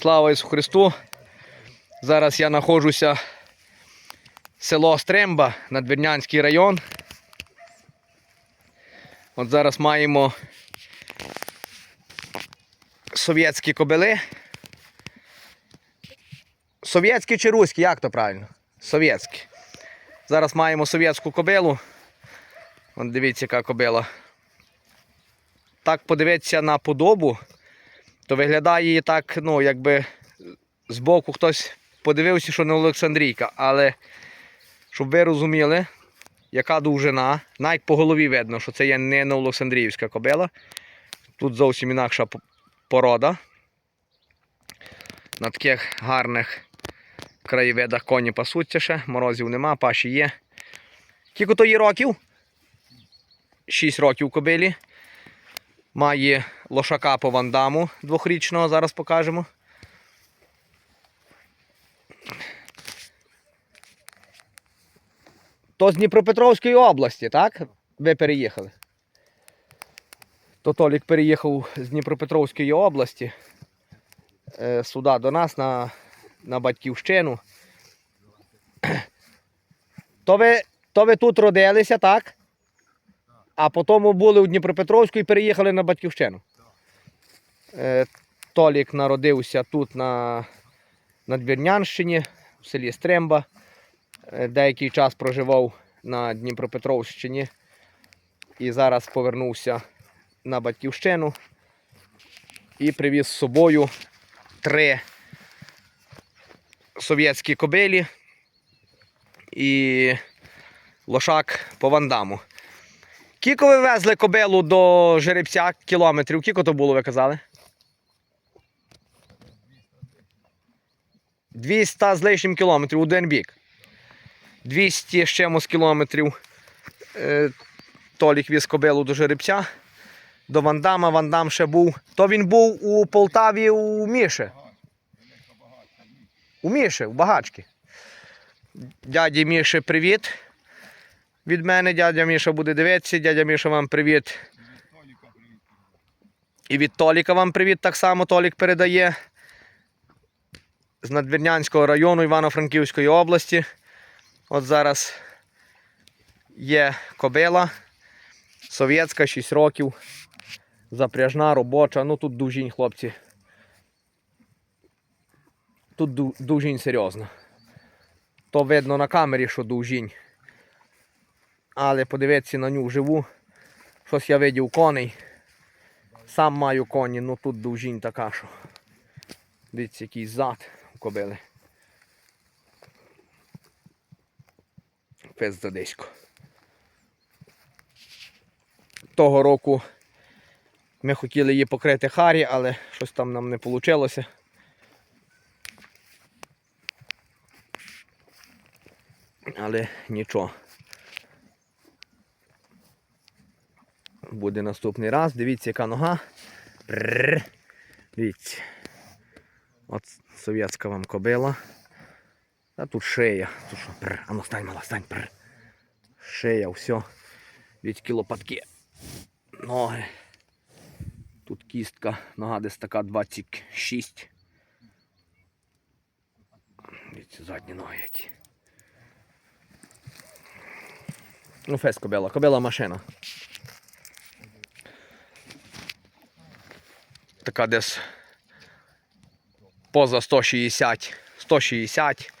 Слава Ісусу Христу! Зараз я знаходжуся село Стремба, Надвірнянський район. От зараз маємо совєтські кобили. Совєтські чи руські, як то правильно? Совєтські. Зараз маємо совєтську кобилу. От дивіться, яка кобила. Так подивитися на подобу, то виглядає так, ну, якби збоку хтось подивився, що не Олександрійка. Але щоб ви розуміли, яка довжина, навіть по голові видно, що це є не Новолександріївська кобила. Тут зовсім інакша порода. На таких гарних краєвидах коні пасуться ще, морозів нема, паші є. Кілько то є років? 6 років кобилі. Має лошака по вандаму двохрічного, зараз покажемо. То з Дніпропетровської області, так? Ви переїхали? То Толік переїхав з Дніпропетровської області е, сюди до нас на, на батьківщину. То ви, то ви тут родилися, так? А потім були у Дніпропетровську і переїхали на батьківщину. Е, Толік народився тут на, на Двірнянщині, в селі Стремба. Е, Деякий час проживав на Дніпропетровщині і зараз повернувся на батьківщину і привіз з собою три совєтські кобилі і лошак по вандаму. Кіко ви везли кобилу до жеребця кілометрів? Кіко то було, ви казали? 200 з лишнім кілометрів один бік. 200 з чимось кілометрів. Е, Толік віз кобилу до жеребця. До Вандама. Вандам ще був. То він був у Полтаві у Міші. У Міші, у Багачки. Дяді Міші, привіт. Від мене дядя Міша буде дивитися. Дядя Міша вам привіт. І від Толіка вам привіт так само Толік передає. З Надвірнянського району Івано-Франківської області. От зараз є кобила. Совєтська 6 років. Запряжна, робоча. Ну тут дужінь, хлопці. Тут дужінь серйозно. То видно на камері, що дужінь. Але подивитися на ню вживу. Щось я видів коней. Сам маю коні, ну тут довжінь така, що. Дивіться, який зад у кобили. Пес задисько. Того року ми хотіли її покрити Харі, але щось там нам не вийшло. Але нічого. Буде наступний раз. Дивіться, яка нога. Прррр. Дивіться. От совєтська вам кобила. А тут шея. Тут що? Прррр. А ну стань, мала, стань. Прррр. Шея, все. Дивіться, лопатки. Ноги. Тут кістка. Нога десь така 26. Дивіться, задні ноги які. Ну, фес кобила. Кобила машина. Така десь поза 160, 160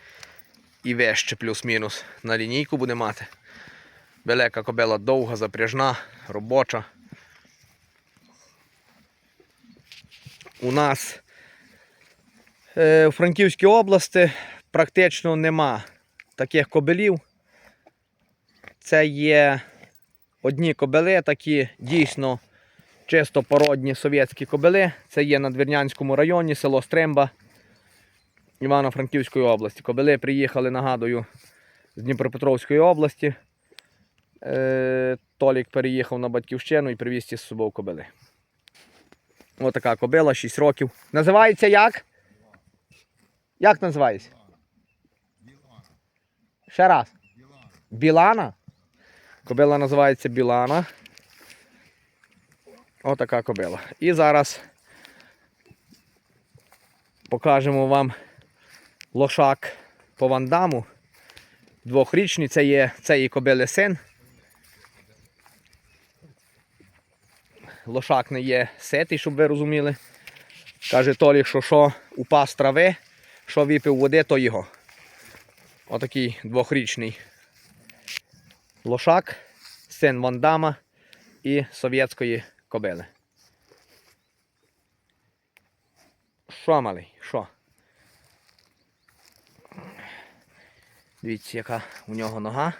і вище плюс-мінус на лінійку буде мати. Велика кобила довга, запряжна, робоча. У нас е, у Франківській області практично нема таких кобилів. Це є одні кобили, такі дійсно чисто породні совєтські кобили. Це є на Двірнянському районі, село Стремба Івано-Франківської області. Кобили приїхали, нагадую, з Дніпропетровської області. Е, Толік переїхав на батьківщину і привіз із собою кобили. Ось така кобила, 6 років. Називається як? Як називається? Ще раз. Білана. Кобила називається Білана. Отака кобила. І зараз Покажемо вам лошак по вандаму. Двохрічний, це є це є кобили син. Лошак не є ситий, щоб ви розуміли. Каже Толік, що що упав з трави, що випив води, то його. Отакий двохрічний лошак, син Вандама і совєтської кобили. Що, малий? Що? Дивіться, яка у нього нога.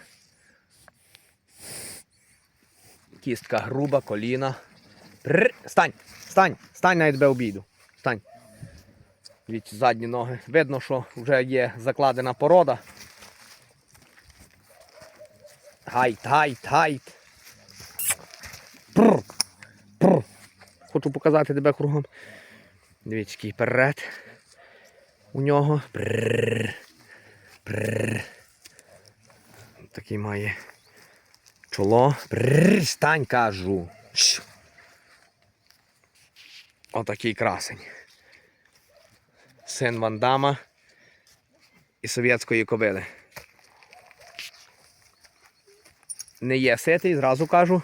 Кістка груба, коліна. Рр, стань! Стань! Стань, навіть тебе обійду. Стань. Дивіться, задні ноги. Видно, що вже є закладена порода. Гайт, гайт, гайт. Хочу показати тебе кругом. Дивіться, який перед. У нього. Прррр, прррр. Такий має чоло. Прррр, стань, кажу. Отакий красень. Син Вандама і совєтської кобили. Не є ситий, зразу кажу.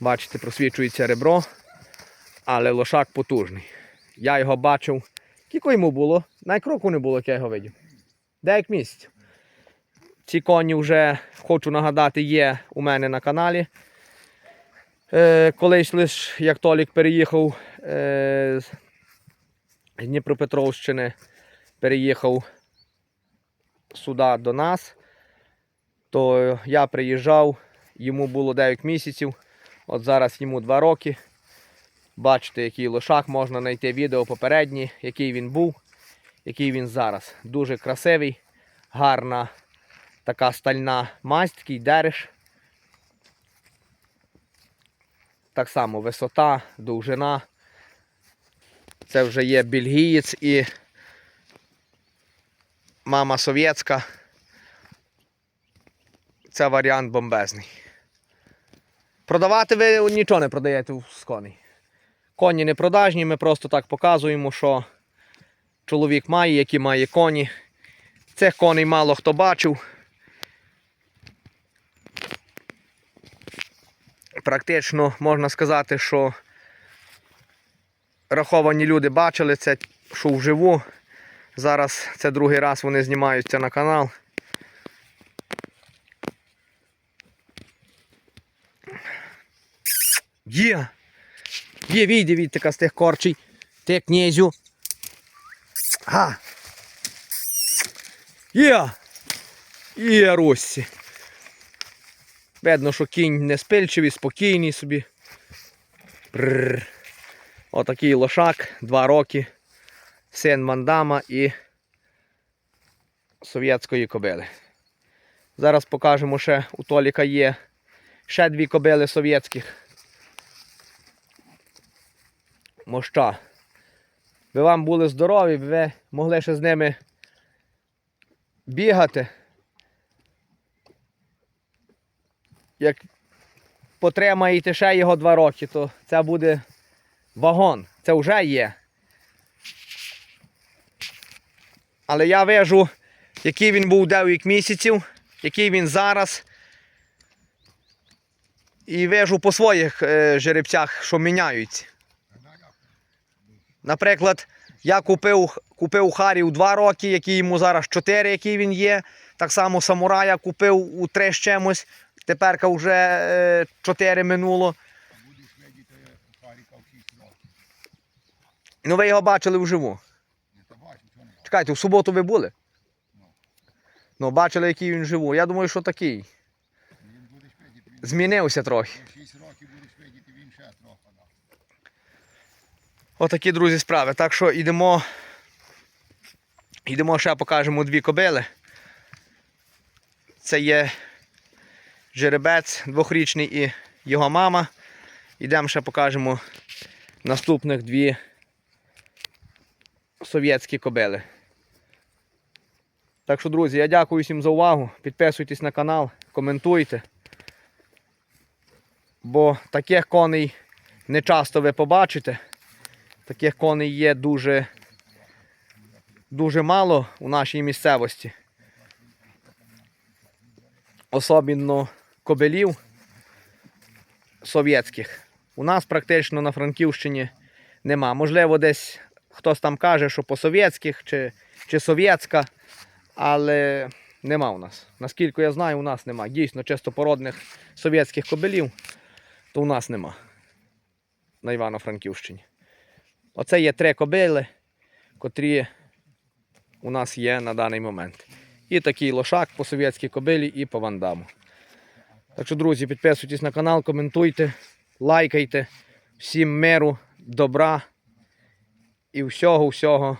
Бачите, просвічується ребро, але лошак потужний. Я його бачив. Кілько йому було? Найкроку не було, як я його видів. Деяк місяців. Ці коні вже, хочу нагадати, є у мене на каналі. Е, колись лише як Толік переїхав е, з Дніпропетровщини, переїхав сюди до нас, то я приїжджав, йому було 9 місяців, от зараз йому 2 роки. Бачите, який лошак, можна знайти відео попереднє, який він був, який він зараз. Дуже красивий, гарна така стальна масть, такий дереш. Так само висота, довжина. Це вже є бельгієць і мама совєтська. Це варіант бомбезний. Продавати ви нічого не продаєте з коней. Коні не продажні, ми просто так показуємо, що чоловік має, які має коні. Цих коней мало хто бачив. Практично можна сказати, що раховані люди бачили це, що вживу. Зараз це другий раз вони знімаються на канал. Є! Є, віді, від така з тих корчей. Ти князю. Га. Є! Є, Росі. Видно, що кінь не спильчивий, спокійний собі. Бррр. Отакий лошак, два роки. Син Мандама і совєтської кобили. Зараз покажемо ще у Толіка є ще дві кобили совєтських. Моща. Ви вам були здорові, ви могли ще з ними бігати. Як потримаєте ще його два роки, то це буде вагон. Це вже є. Але я вижу, який він був 9 місяців, який він зараз. І вижу по своїх е, жеребцях, що міняються. Наприклад, я купив, купив у 2 роки, який йому зараз 4, який він є. Так само самурая купив у 3 з чимось. Теперка вже 4 минуло. Будеш видіти Харіка в 6 років. Ну ви його бачили вживу. Чекайте, в суботу ви були? Ну. Бачили, який він живу. Я думаю, що такий. Змінився трохи. 6 років будеш видіти, він ще трохи. да. Отакі, друзі, справи. Так що йдемо. Йдемо ще покажемо дві кобили. Це є жеребець двохрічний і його мама. Йдемо ще покажемо наступних дві совєтські кобили. Так що, друзі, я дякую всім за увагу. Підписуйтесь на канал, коментуйте. Бо таких коней не часто ви побачите. Таких коней є дуже дуже мало у нашій місцевості. Особливо кобелів совєтських. У нас практично на Франківщині нема. Можливо, десь хтось там каже, що по совєтських чи, чи совєтська, але нема у нас. Наскільки я знаю, у нас нема. Дійсно, чистопородних совєтських кобелів, то у нас нема на Івано-Франківщині. Оце є три кобили, котрі у нас є на даний момент. І такий лошак по совєтській кобилі і по вандаму. Так що, друзі, підписуйтесь на канал, коментуйте, лайкайте. Всім миру, добра і всього-всього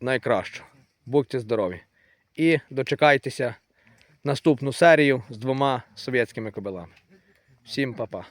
найкращого. Будьте здорові. І дочекайтеся наступну серію з двома совєтськими кобилами. Всім па-па.